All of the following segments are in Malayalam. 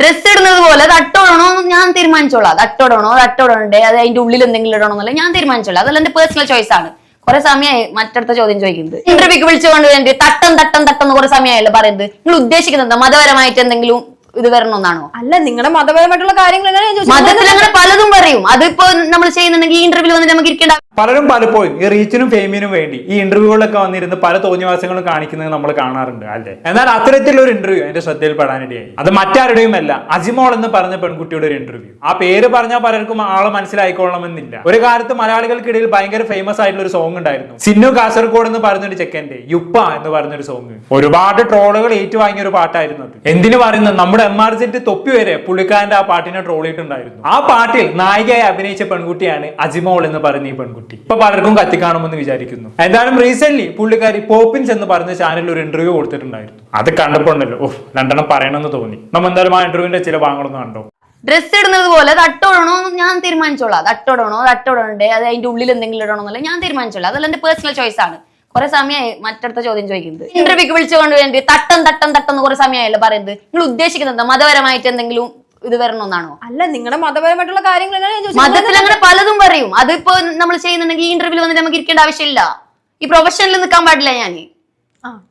ഡ്രസ് ഇടുന്നത് പോലെ അത് അട്ടോടണോ ഞാൻ തീരുമാനിച്ചോളാം. അത് അട്ടോടണോ? അത് അട്ടോടണ്ടേ അത് അതിന്റെ ഉള്ളിൽ എന്തെങ്കിലും ഇടണോ എന്നല്ല ഞാൻ തീരുമാനിച്ചോളാം. അതല്ല എന്റെ പേഴ്സണൽ ചോയ്സ് ആണ്. കുറെ സമയമായി മറ്റടുത്ത ചോദ്യം ചോദിക്കുന്നത്. ഇന്റർവ്യൂക്ക് വിളിച്ചുകൊണ്ട് വേണ്ടി തട്ടം തട്ടം തട്ടം എന്ന് കുറെ സമയമായല്ലോ പറയുന്നത്. നിങ്ങൾ ഉദ്ദേശിക്കുന്നത്? മതപരമായിട്ട് എന്തെങ്കിലും ഇത് വരണമെന്നാണോ അല്ല നിങ്ങളുടെ മതപരമായിട്ടുള്ള കാര്യങ്ങൾ? മതത്തിൽ അങ്ങനെ പലതും പറയും. അതിപ്പോ നമ്മൾ ചെയ്യുന്നുണ്ടെങ്കിൽ ഈ ഇന്റർവ്യൂ വന്നിട്ട് നമുക്ക് ഇരിക്കേണ്ട പലരും പലപ്പോഴും ഈ റീച്ചിനും ഫെയിമിനും വേണ്ടി ഈ ഇന്റർവ്യൂകളിലൊക്കെ വന്നിരുന്ന് പല തോന്നിവാസങ്ങളും കാണിക്കുന്നത് നമ്മൾ കാണാറുണ്ട് അല്ലേ? എന്നാൽ അത്തരത്തിലുള്ള ഒരു ഇന്റർവ്യൂ എന്റെ ശ്രദ്ധയിൽ പെടാനിടയായി അത് മറ്റാരുടെയും അല്ല അജിമോൾ എന്ന് പറഞ്ഞ പെൺകുട്ടിയുടെ ഒരു ഇന്റർവ്യൂ ആ പേര് പറഞ്ഞാൽ പലർക്കും ആളെ മനസ്സിലായിക്കൊള്ളണമെന്നില്ല. ഒരു കാലത്ത് മലയാളികൾക്കിടയിൽ ഭയങ്കര ഫേമസ് ആയിട്ടുള്ള ഒരു സോങ് ഉണ്ടായിരുന്നു. സിന്നു കാസർഗോഡ് എന്ന് പറഞ്ഞൊരു ചെക്കന്റെ യുപ്പ എന്ന് പറഞ്ഞൊരു സോങ് ഒരുപാട് ട്രോളുകൾ ഏറ്റുവാങ്ങിയ ഒരു പാട്ടായിരുന്നു അത്. എന്തിനു പറയുന്നത്? നമ്മുടെ എം ആർ സിന്റെ തൊപ്പി വരെ പുള്ളിക്കാരന്റെ ആ പാട്ടിനെ ട്രോൾ ആ പാട്ടിൽ നായികയായി അഭിനയിച്ച പെൺകുട്ടിയാണ് അജിമോൾ എന്ന് പറഞ്ഞ ഈ പെൺകുട്ടി. ഇപ്പൊ പലർക്കും കത്തിക്കാണുമെന്ന് വിചാരിക്കുന്നു. എന്തായാലും റീസെന്റ് പുള്ളിക്കാരി പോപ്പിൻസ് എന്ന് പറഞ്ഞ ചാനലിൽ ഒരു ഇന്റർവ്യൂ കൊടുത്തിട്ടുണ്ടായിരുന്നു. അത് കണ്ടപ്പോ ഉണ്ടല്ലോ ഓ രണ്ടെണ്ണം പറയണമെന്ന് തോന്നി. നമ്മ എന്തായാലും ആ ഇന്റർവ്യൂവിന്റെ ചില ഭാഗങ്ങളൊന്നും കണ്ടോ? ഡ്രസ് ഇടുന്നത് പോലെ തട്ടോടണോ ഞാൻ തീരുമാനിച്ചോളാം. തട്ടോടണോ തട്ടോടണ്ടേ അത് അതിന്റെ ഉള്ളിൽ എന്തെങ്കിലും ഇടണോ എന്നല്ല ഞാൻ തീരുമാനിച്ചോളാം. അതല്ല എന്റെ പേഴ്സണൽ ചോയ്സ് ആണ്. കുറെ സമയമായി മറ്റടുത്ത ചോദ്യം ചോദിക്കുന്നത്. ഇന്റർവ്യൂക്ക് വിളിച്ചുകൊണ്ട് വേണ്ടി തട്ടം തട്ടം തട്ടം എന്ന് കുറെ സമയമായല്ലോ പറയുന്നത്. നിങ്ങൾ ഉദ്ദേശിക്കുന്നത് എന്താ? മതപരമായിട്ട് എന്തെങ്കിലും ഇത് വരണമെന്നാണോ? അല്ല നിങ്ങളുടെ മതപരമായിട്ടുള്ള കാര്യങ്ങൾ? മതത്തിൽ അങ്ങനെ പലതും പറയും. അതിപ്പോ നമ്മൾ ചെയ്യുന്നുണ്ടെങ്കിൽ ഈ ഇന്റർവ്യൂ വന്നിട്ട് നമുക്ക് ഇരിക്കേണ്ട ആവശ്യമില്ല. ഈ പ്രൊഫഷനിൽ നിൽക്കാൻ പാടില്ല ഞാൻ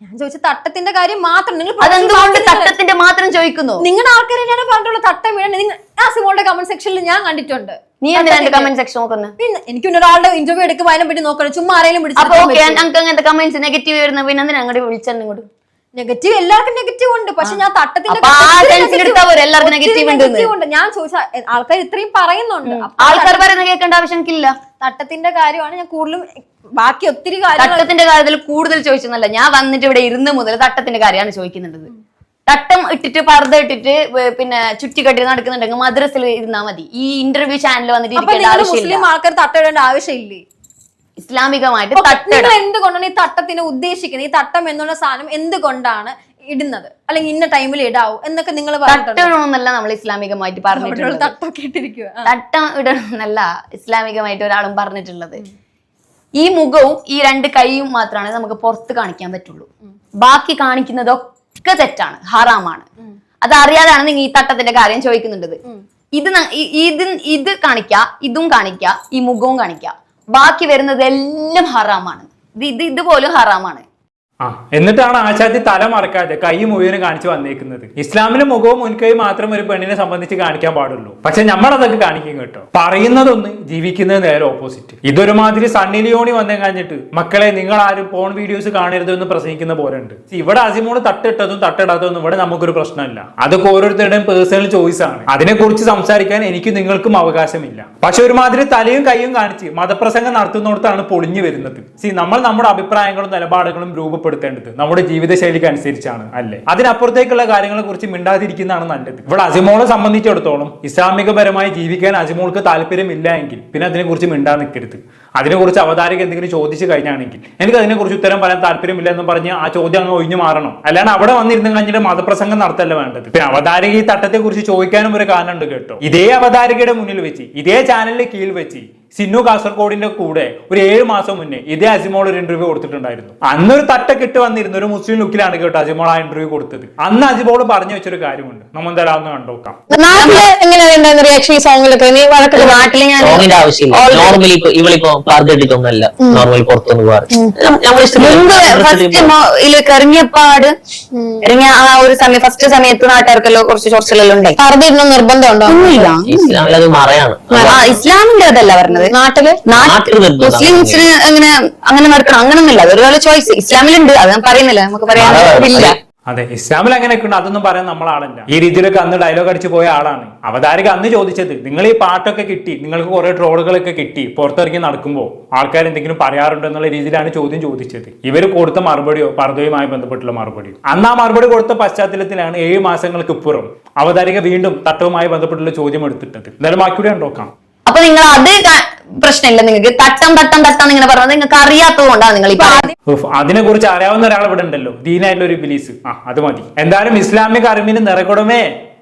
ഞാൻ ചോദിച്ച തട്ടത്തിന്റെ കാര്യം മാത്രം നിങ്ങൾ അതെന്തുകൊണ്ട് തട്ടത്തിന്റെ മാത്രം ചോദിക്കുന്നു? നിങ്ങളുടെ ആൾക്കാരെ ഞാൻ പറഞ്ഞിട്ടുള്ള തട്ടം വീഴ നിങ്ങൾ ആ സിമോളുടെ കമന്റ് സെക്ഷനിൽ ഞാൻ കണ്ടിട്ടുണ്ട്. നീ എന്തിനാ കമന്റ് സെക്ഷൻ നോക്കുന്നത് പിന്നെ എനിക്ക് പിന്നെ ഒരാളുടെ ഇന്റർവ്യൂ എടുക്കുമ്പോൾ അതിനെ പറ്റി നോക്കണം. ചുമ്മാ ആരെങ്കിലും അപ്പൊ ഓക്കെ ഞങ്ങൾക്ക് അങ്ങനത്തെ കമന്റ്സ് നെഗറ്റീവ് വരുന്ന പിന്നെ എന്തിനാ അങ്ങോട്ട് ഇങ്ങോട്ട്? നെഗറ്റീവ് എല്ലാവർക്കും നെഗറ്റീവ് ഉണ്ട്. പക്ഷെ ഞാൻ തട്ടത്തിന്റെ ഉണ്ട്. ഞാൻ ചോദിച്ച ആൾക്കാർ ഇത്രയും പറയുന്നുണ്ട്. ആൾക്കാർ പറയുന്നത് കേൾക്കേണ്ട ആവശ്യം എനിക്കില്ല. തട്ടത്തിന്റെ കാര്യമാണ് ഞാൻ കൂടുതലും ബാക്കി ഒത്തിരി തട്ടത്തിന്റെ കാര്യത്തിൽ കൂടുതൽ ചോദിച്ചെന്നല്ല ഞാൻ വന്നിട്ട് ഇവിടെ ഇരുന്ന് മുതൽ തട്ടത്തിന്റെ കാര്യമാണ് ചോദിക്കുന്നുള്ളത്. തട്ടം ഇട്ടിട്ട് പർദ്ദ ഇട്ടിട്ട് പിന്നെ ചുറ്റിക്കട്ടി നടക്കുന്നുണ്ടെങ്കിൽ മദ്രസിൽ ഇരുന്നാ മതി. ഈ ഇന്റർവ്യൂ ചാനൽ വന്നിട്ട് ആവശ്യമില്ല. മുസ്ലിം ആൾക്കാർ തട്ടയിടേണ്ട ആവശ്യമില്ലേ? ഇസ്ലാമികമായിട്ട് നിങ്ങൾ എന്തുകൊണ്ടാണ് ഈ തട്ടത്തിനെ ഉദ്ദേശിക്കുന്നത്? ഈ തട്ടം എന്നുള്ള സാധനം എന്തുകൊണ്ടാണ് ഇടുന്നത്? അല്ലെങ്കിൽ ഇന്ന ടൈമിൽ ഇടാവൂ എന്നൊക്കെ നിങ്ങൾ തട്ടണമെന്നല്ല നമ്മൾ ഇസ്ലാമികമായിട്ട് പറഞ്ഞിട്ടുള്ളത്. തട്ടൊക്കെ ഇട്ടിരിക്കുക തട്ടം ഇടണമെന്നല്ല ഇസ്ലാമികമായിട്ട് ഒരാളും പറഞ്ഞിട്ടുള്ളത്. ഈ മുഖവും ഈ രണ്ട് കൈയും മാത്രമാണ് നമുക്ക് പുറത്ത് കാണിക്കാൻ പറ്റുള്ളൂ. ബാക്കി കാണിക്കുന്നതൊക്കെ തെറ്റാണ് ഹറാമാണ്. അത് അറിയാതാണ് നിങ്ങൾ ഈ തട്ടത്തിന്റെ കാര്യം ചോദിക്കുന്നുണ്ടത്. ഇത് ഇത് ഇത് കാണിക്ക ഇതും കാണിക്ക ഈ മുഖവും കാണിക്ക. ബാക്കി വരുന്നതെല്ലാം ഹറാമാണ്. ഇത് ഇത് ഇതുപോലും ഹറാമാണ്. ആ എന്നിട്ടാണ് ആശാദി തല മറക്കാതെ കൈ മുഴുവനും കാണിച്ചു വന്നേക്കുന്നത്. ഇസ്ലാമിലെ മുഖവും മുൻകൈ മാത്രം ഒരു പെണ്ണിനെ സംബന്ധിച്ച് കാണിക്കാൻ പാടുള്ളൂ. പക്ഷെ നമ്മൾ അതൊക്കെ കാണിക്കും കേട്ടോ. പറയുന്നതൊന്ന് ജീവിക്കുന്നത് നേരെ ഓപ്പോസിറ്റ് ഇതൊരുമാതിരി സണ്ണി ലിയോണി വന്നു കഴിഞ്ഞിട്ട് മക്കളെ നിങ്ങൾ ആരും പോൺ വീഡിയോസ് കാണരുത് എന്ന് പ്രസംഗിക്കുന്ന പോലെ ഉണ്ട് ഇവിടെ അസിമോട് തട്ടിട്ടതും തട്ടിടാത്തതും ഇവിടെ നമുക്കൊരു പ്രശ്നമല്ല. അതൊക്കെ ഓരോരുത്തരുടെയും പേഴ്സണൽ ചോയ്സ് ആണ്. അതിനെക്കുറിച്ച് സംസാരിക്കാൻ എനിക്ക് നിങ്ങൾക്കും അവകാശമില്ല. പക്ഷെ ഒരുമാതിരി തലയും കൈയും കാണിച്ച് മതപ്രസംഗം നടത്തുന്നിടത്താണ് പൊളിഞ്ഞു വരുന്നത്. സി നമ്മൾ നമ്മുടെ അഭിപ്രായങ്ങളും നിലപാടുകളും രൂപപ്പെടുത്തേണ്ടത് നമ്മുടെ ജീവിതശൈലിക്ക് അനുസരിച്ചാണ് അല്ലേ? അതിനപ്പുറത്തേക്കുള്ള കാര്യങ്ങളെ കുറിച്ച് മിണ്ടാതിരിക്കുന്നതാണ് നല്ലത്. ഇവിടെ അജിമോളെ സംബന്ധിച്ചിടത്തോളം ഇസ്ലാമികപരമായി ജീവിക്കാൻ അജിമോൾക്ക് താല്പര്യമില്ല എങ്കിൽ പിന്നെ അതിനെക്കുറിച്ച് മിണ്ടാ നിൽക്കരുത്. അതിനെക്കുറിച്ച് അവതാരക എന്തെങ്കിലും ചോദിച്ചു കഴിഞ്ഞാണെങ്കിൽ എനിക്ക് അതിനെക്കുറിച്ച് ഉത്തരം പറയാൻ താല്പര്യമില്ല എന്ന് പറഞ്ഞ് ആ ചോദ്യം അങ്ങ് ഒഴിഞ്ഞു മാറണം. അല്ലാണ്ട് അവിടെ വന്നിരുന്ന് കഴിഞ്ഞിട്ട് മതപ്രസംഗം നടത്തല്ല വേണ്ടത്. പിന്നെ അവതാരക ഈ തട്ടത്തെ കുറിച്ച് ചോദിക്കാനും ഒരു കാരണമുണ്ട് കേട്ടോ. ഇതേ അവതാരകയുടെ മുന്നിൽ വെച്ച് ഇതേ ചാനലിന്റെ കീഴിൽ വെച്ച് സിന്നു കാസർഗോഡിന്റെ കൂടെ ഒരു ഏഴ് മാസം മുന്നേ ഇതേ അജിമോൾ ഒരു ഇന്റർവ്യൂ കൊടുത്തിട്ടുണ്ടായിരുന്നു. അന്നൊരു തട്ടൊക്കെ ഇട്ട് വന്നിരുന്ന ഒരു മുസ്ലിം ലുക്കിലാണ് കേട്ടോ അജിമോൾ ആ ഇന്റർവ്യൂ കൊടുത്തത്. അന്ന് അജിമോൾ പറഞ്ഞു വെച്ചൊരു കാര്യമുണ്ട്. നമ്മൾ എന്തായാലും അതൊന്ന് കണ്ടോക്കാം. എങ്ങനെയുണ്ടായിരുന്നു റിയാക്ഷൻ ഈ സോങ്ങിലൊക്കെ നീ വഴക്കൊക്കെ നാട്ടിൽ ഞാൻ സോങ്ങിന്റെ ആവശ്യമില്ല. നോർമലി ഇപ്പൊ ഇവളിപ്പോ പാർട്ടിട്ടൊന്നല്ല നോർമലി പുറത്തൊന്ന് പോവാറ്. നമ്മൾ മുമ്പ് ഫസ്റ്റ് ഇതിലേക്ക് ഇറങ്ങിയപ്പാട് ഇറങ്ങിയ ആ ഒരു സമയം ഫസ്റ്റ് സമയത്ത് നാട്ടുകാർക്കെല്ലാം കുറച്ച് ചൊറച്ചിലെല്ലാം ഉണ്ടായി. പറഞ്ഞിരുന്ന നിർബന്ധമുണ്ടോ? ഒന്നുമില്ല ഇസ്ലാമിൽ അത് മറയാണ്. ആ ഇസ്ലാമിന്റെ അതല്ല പറഞ്ഞത്. നാട്ടിൽ? നാട്ടിൽ നാട്ടിൽ നിർബന്ധം. മുസ്ലിംസിന് അങ്ങനെ അങ്ങനെ നടക്കണം. അങ്ങനൊന്നുമില്ല. അതൊരു ചോയ്സ് ഇസ്ലാമിലുണ്ട്. അത് ഞാൻ പറയുന്നില്ല. നമുക്ക് പറയാനില്ല അതെ ഇസ്ലാമിൽ അങ്ങനെയൊക്കെ ഉണ്ട് അതൊന്നും പറയാൻ നമ്മളാളല്ല ഈ രീതിയിലൊക്കെ അന്ന് ഡയലോഗ് അടിച്ചു പോയ ആളാണ്. അവതാരക അന്ന് ചോദിച്ചത് നിങ്ങൾ ഈ പാട്ടൊക്കെ കിട്ടി നിങ്ങൾക്ക് കുറെ ട്രോളുകളൊക്കെ കിട്ടി പുറത്തിറങ്ങി നടക്കുമ്പോൾ ആൾക്കാർ എന്തെങ്കിലും പറയാറുണ്ടോ എന്നുള്ള രീതിയിലാണ് ചോദ്യം ചോദിച്ചത്. ഇവർ കൊടുത്ത മറുപടിയോ പർദ്ദയുമായി ബന്ധപ്പെട്ടുള്ള മറുപടിയോ. അന്ന് ആ മറുപടി കൊടുത്ത പശ്ചാത്തലത്തിലാണ് ഏഴ് മാസങ്ങൾക്ക് ഇപ്പുറം അവതാരിക വീണ്ടും തട്ടവുമായി ബന്ധപ്പെട്ടുള്ള ചോദ്യം എടുത്തിട്ടത്. എന്തായാലും ബാക്കിയുടെ നോക്കാം. അപ്പൊ നിങ്ങൾ അത് പ്രശ്നമില്ല നിങ്ങൾക്ക്. തട്ടം തട്ടം തട്ടം ഇങ്ങനെ പറഞ്ഞത് നിങ്ങൾക്ക് അറിയാത്തത് കൊണ്ടാണ് നിങ്ങൾ ഈ അതിനെ കുറിച്ച് അറിയാവുന്ന ഒരാൾ ഇവിടെ ഉണ്ടല്ലോ. ദീനായിട്ടുള്ള ഒരു ബിലീസ് ആ അത് മതി. എന്തായാലും ഇസ്ലാമിക അറിവിന് നിറകുടമേ.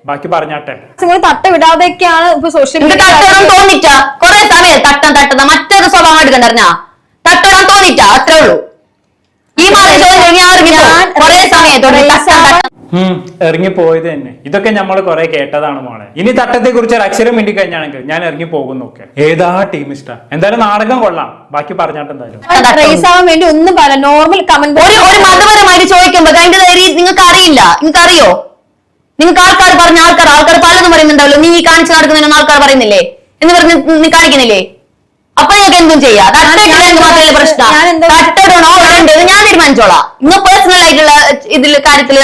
ബാക്കി പറഞ്ഞാട്ടെ. നിങ്ങൾ തട്ട വിടാതെയൊക്കെയാണ് ഇപ്പൊ സോഷ്യൽ മീഡിയ തട്ടണം തോന്നിട്ടാ കൊറേ തറയെ തട്ടം തട്ടുന്ന മറ്റൊരു സ്വഭാവം എടുക്കണ്ടറിഞ്ഞാ തട്ടണം തോന്നിട്ടാ അത്രേ ഉള്ളൂ. ഈ മാസം ചോദിച്ചു കൊറേ ഉം, ഇറങ്ങിപ്പോയത് തന്നെ. ഇതൊക്കെ നമ്മൾ കുറെ കേട്ടതാണ് മോളെ. ഇനി തട്ടത്തെ കുറിച്ച് ഒരു അക്ഷരം മിണ്ടി കഴിഞ്ഞാണെങ്കിൽ ഞാൻ ഇറങ്ങി പോകുന്നൊക്കെ ഏതാ ടീം ഇഷ്ട? എന്തായാലും നാടകം കൊള്ളാം. ബാക്കി പറഞ്ഞാട്ട് എന്തായാലും. റേസ് ആവാൻ വേണ്ടി ഒന്നും പറ നോർമൽ കമന്റ് ഒരു ഒരു മതപരമായിട്ട് ചോദിക്കുമ്പോ അതിന്റെ നിങ്ങൾക്ക് അറിയില്ല നിങ്ങൾക്ക് അറിയോ നിങ്ങൾക്ക് ആൾക്കാർ പറഞ്ഞ ആൾക്കാർ ആൾക്കാർ പലതും പറയുന്നുണ്ടാവല്ലോ. നീ ഈ കാണിച്ചു നടക്കുന്നതിനൊന്നും ആൾക്കാർ പറയുന്നില്ലേ? എന്ന് പറഞ്ഞ് നീ കാണിക്കുന്നില്ലേ? അപ്പൊ നിങ്ങൾക്ക് എന്തും ചെയ്യാം. തട്ടിട്ടില്ലെങ്കിൽ മാത്രമേ പ്രശ്നം? തട്ടിടണോ വേണ്ടത്? ഞാൻ തീരുമാനിച്ചോളാം. നിങ്ങൾ പേഴ്സണൽ ആയിട്ടുള്ള ഇതിൽ കാര്യത്തിൽ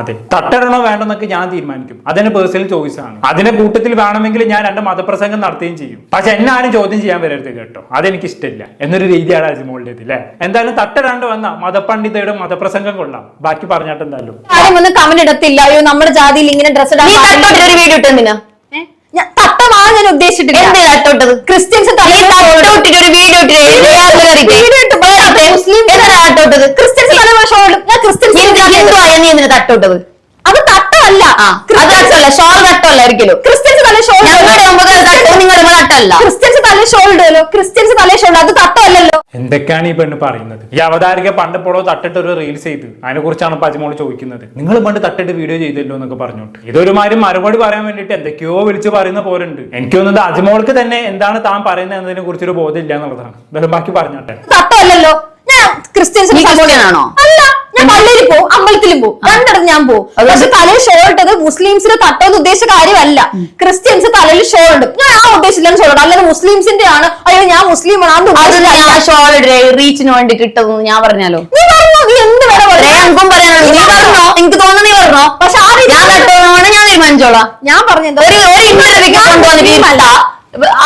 അതെ. തട്ടിടണോ വേണ്ടെന്നൊക്കെ ഞാൻ തീരുമാനിക്കും. അതിന് പേഴ്സണൽ ചോയ്സ് ആണ്. അതിന്റെ കൂട്ടത്തിൽ വേണമെങ്കിൽ ഞാൻ രണ്ട് മതപ്രസംഗം നടത്തുകയും ചെയ്യും. പക്ഷെ എന്നെ ആരും ചോദ്യം ചെയ്യാൻ വരരുത് കേട്ടോ. അതെനിക്ക് ഇഷ്ടമില്ല എന്നൊരു രീതിയാണ് അജിമോളുടേത് അല്ലേ? എന്തായാലും തട്ടരാണ്ട് വന്ന മതപണ്ഡിതയുടെ മതപ്രസംഗം കൊള്ളാം. ബാക്കി പറഞ്ഞിട്ട് എന്തായാലും. ആരും ഒന്ന് കമന്റ് ഇടത്തില്ല. അയ്യോ നമ്മുടെ ജാതിയിൽ ഇങ്ങനെ ഡ്രസ് ഇടാൻ. ഒരു വീഡിയോ ഇട്ടെന്തിനാ എന്ത് തട്ടോട്ടത് ക്രിസ്ത്യൻസ് തട്ടോട്ടിട്ട് ഒരു വീഡിയോ തട്ടോട്ടത് ക്രിസ്ത്യൻസ് ക്രിസ്ത്യൻസ് തട്ടോട്ടത് അത് തട്ടമല്ല. തട്ടല്ല ഷോൾ തട്ടല്ല ഒരിക്കലും ക്രിസ്ത്യൻസ് തല ഷോൾ തട്ടോ നിങ്ങളുടെ തട്ടല്ല. ക്രിസ്ത്യൻസ് തല ഷോൾ ഇടുമല്ലോ ക്രിസ്ത്യൻസ് തല ഷോൾ അത് തട്ടമല്ലല്ലോ. എന്തൊക്കെയാണ് ഈ പെണ്ണ് പറയുന്നത്? ഈ അവതാരിക പണ്ട് പോളോ തട്ടിട്ട് ഒരു റീൽസ് ചെയ്ത്. അതിനെ കുറിച്ചാണ് പതിമോൾ ചോദിക്കുന്നത്. നിങ്ങൾ പണ്ട് തട്ടിട്ട് വീഡിയോ ചെയ്തല്ലോ എന്നൊക്കെ പറഞ്ഞോട്ട്. ഇതൊരുമാതിരി മറുപടി പറയാൻ വേണ്ടിയിട്ട് എന്തൊക്കെയോ വിളിച്ച് പറയുന്ന പോലുണ്ട്. എനിക്ക് തോന്നുന്നത് അജിമോൾക്ക് തന്നെ എന്താണ് താൻ പറയുന്നത് എന്നതിനെ കുറിച്ചൊരു ബോധം ഇല്ല എന്നുള്ളതാണ്. എന്തായാലും ബാക്കി പറഞ്ഞോട്ടെ. തട്ടല്ലല്ലോ ഞാൻ ക്രിസ്ത്യൻസ് ആണോ? അല്ല ഞാൻ പള്ളിയിൽ പോകും അമ്പലത്തിലും പോകും രണ്ടിടത്ത് ഞാൻ പോകും പക്ഷെ തലയിൽ ഇട്ടത് മുസ്ലിംസിന് തട്ടോന്ന് ഉദ്ദേശിച്ച കാര്യമല്ല. ക്രിസ്ത്യൻസ് തലയിൽ ഷോൾ ഇടും ഞാൻ ആ ഉദ്ദേശിച്ചാണ് ഷോൾ ഇടും അല്ലാതെ മുസ്ലിംസിന്റെ ആണ്. അയ്യോ ഞാൻ മുസ്ലിം ആണ്. റീച്ചിന് വേണ്ടി കിട്ടുന്നു ഞാൻ പറഞ്ഞാലോ? നീ പറഞ്ഞോ? നീ എന്ത് അത്രേ എനിക്കും പറയാനുള്ളൂ നീ പറഞ്ഞോ? എനിക്ക് തോന്നുന്നു നീ പറഞ്ഞോ? പക്ഷെ ആ രീതി ഞാൻ തട്ടോണോണ്ട് ഞാൻ തീരുമാനിച്ചോളാം. ഞാൻ പറഞ്ഞെന്തോ ഒരു ഒരു ഇന്റർവ്യൂക്ക് കൊണ്ടുവന്നിട്ട് ഇരുത്ത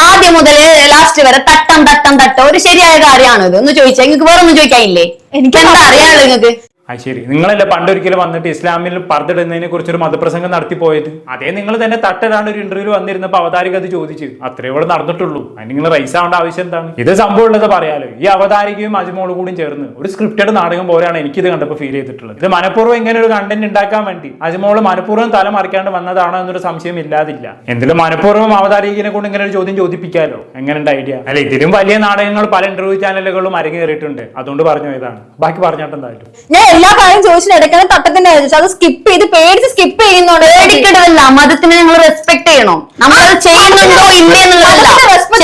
ആദ്യം മുതൽ ലാസ്റ്റ് വരെ തട്ടം തട്ടം തട്ടം. ഒരു ശരിയായ കാര്യമാണോ ഇത്? ഒന്ന് ചോദിച്ചാൽ നിങ്ങൾക്ക് വേറെ ഒന്നും ചോദിക്കാനില്ലേ? എനിക്ക് എന്താ അറിയാനുള്ളത് നിങ്ങൾക്ക് അത് ശരി. നിങ്ങളല്ലേ പണ്ടൊരിക്കലും വന്നിട്ട് ഇസ്ലാമിൽ പർദ്ദിടുന്നതിനെ കുറിച്ചൊരു മതപ്രസംഗം നടത്തി പോയത്? അതേ നിങ്ങൾ തന്നെ തട്ടരാണ് ഒരു ഇന്റർവ്യൂ വന്നിരുന്നപ്പോൾ അവതാരിക അത് ചോദിച്ചു. അത്രേ ഇവിടെ നടന്നിട്ടുള്ളൂ. അതിന് നിങ്ങൾ റൈസ് ആവേണ്ട ആവശ്യം എന്താണ്? ഇത് സംഭവം ഉള്ളത് പറയാലോ. ഈ അവതാരികയും അജ്മോളും കൂടി ചേർന്ന് ഒരു സ്ക്രിപ്റ്റഡ് നാടകം പോലെയാണ് എനിക്കിത് കണ്ടപ്പോൾ ഫീൽ ചെയ്തിട്ടുള്ളത്. ഇത് മനഃപൂർവം ഇങ്ങനെ ഒരു കണ്ടന്റ് ഉണ്ടാക്കാൻ വേണ്ടി അജ്മോൾ മനഃപൂർവം തല മറിക്കാണ്ട് വന്നതാണോ എന്നൊരു സംശയം ഇല്ലാതില്ല. എന്തിലും മനഃപൂർവം അവതാരികനെ കൊണ്ട് ഇങ്ങനെ ഒരു ചോദ്യം ചോദിപ്പിക്കാലോ? എങ്ങനെയുണ്ട് ഐഡിയ അല്ല ഇതിലും വലിയ നാടകങ്ങൾ പല ഇന്റർവ്യൂ ചാനലുകളും അരങ്ങേറിയിട്ടുണ്ട്. അതുകൊണ്ട് പറഞ്ഞു ഇതാണ് ബാക്കി പറഞ്ഞിട്ട് എന്തായാലും ഞാൻ എല്ലാ കാര്യം ചോദിച്ചിട്ട് ഇടയ്ക്കാണ് തട്ടത്തിന്റെ ചോദിച്ചു. അത് സ്കിപ്പ് ചെയ്ത് പേടിച്ച് സ്കിപ്പ് ചെയ്യുന്നുണ്ട് പേടിക്കേണ്ടതല്ല. മതത്തിനെ നിങ്ങൾ റെസ്പെക്ട് ചെയ്യണം. നമ്മൾ അത് ചെയ്യുന്നുണ്ടോ ഇല്ലേ എന്നുള്ളതല്ല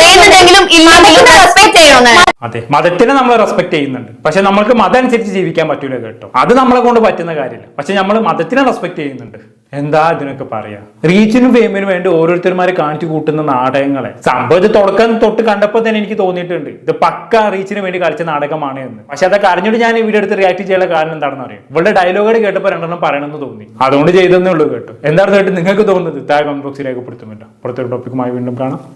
ചെയ്യുന്നുണ്ടെങ്കിലും ഇല്ലെങ്കിലും റെസ്പെക്ട് ചെയ്യണം. അതെ. മതത്തിനെ നമ്മൾ റെസ്പെക്ട് ചെയ്യുന്നുണ്ട്. പക്ഷെ നമ്മൾക്ക് മതം അനുസരിച്ച് ജീവിക്കാൻ പറ്റൂല കേട്ടോ. അത് നമ്മളെ കൊണ്ട് പറ്റുന്ന കാര്യമില്ല. പക്ഷെ നമ്മൾ മതത്തിനെ റെസ്പെക്ട് ചെയ്യുന്നുണ്ട്. എന്താ ഇതിനൊക്കെ പറയാ? റീച്ചിനും ഫെയിമിനും വേണ്ടി ഓരോരുത്തർമാരെ കാണിച്ചു കൂട്ടുന്ന നാടകങ്ങളെ. സംഭവം ഇത് തുടക്കം തൊട്ട് കണ്ടപ്പോൾ തന്നെ എനിക്ക് തോന്നിയിട്ടുണ്ട്. ഇത് പക്ക റീച്ചിന് വേണ്ടി കളിച്ച നാടകമാണ് എന്ന്. പക്ഷെ അതൊക്കെ അറിഞ്ഞിട്ട് ഞാൻ ഈ വീഡിയോ എടുത്ത് റിയാക്ട് ചെയ്യാനുള്ള കാരണം എന്താണെന്ന് അറിയാം? ഇവളുടെ ഡയലോഗുകൾ കേട്ടപ്പോൾ രണ്ടെണ്ണം പറയണമെന്ന് തോന്നി. അതുകൊണ്ട് ചെയ്തെന്നേ ഉള്ളൂ കേട്ടോ. എന്താണ് കേട്ട് നിങ്ങൾക്ക് തോന്നുന്നത്? താഴെ കമന്റ് ബോക്സിൽ രേഖപ്പെടുത്തുമല്ലോ പുറത്തൊരു ടോപ്പിക്കുമായി വീണ്ടും കാണാം.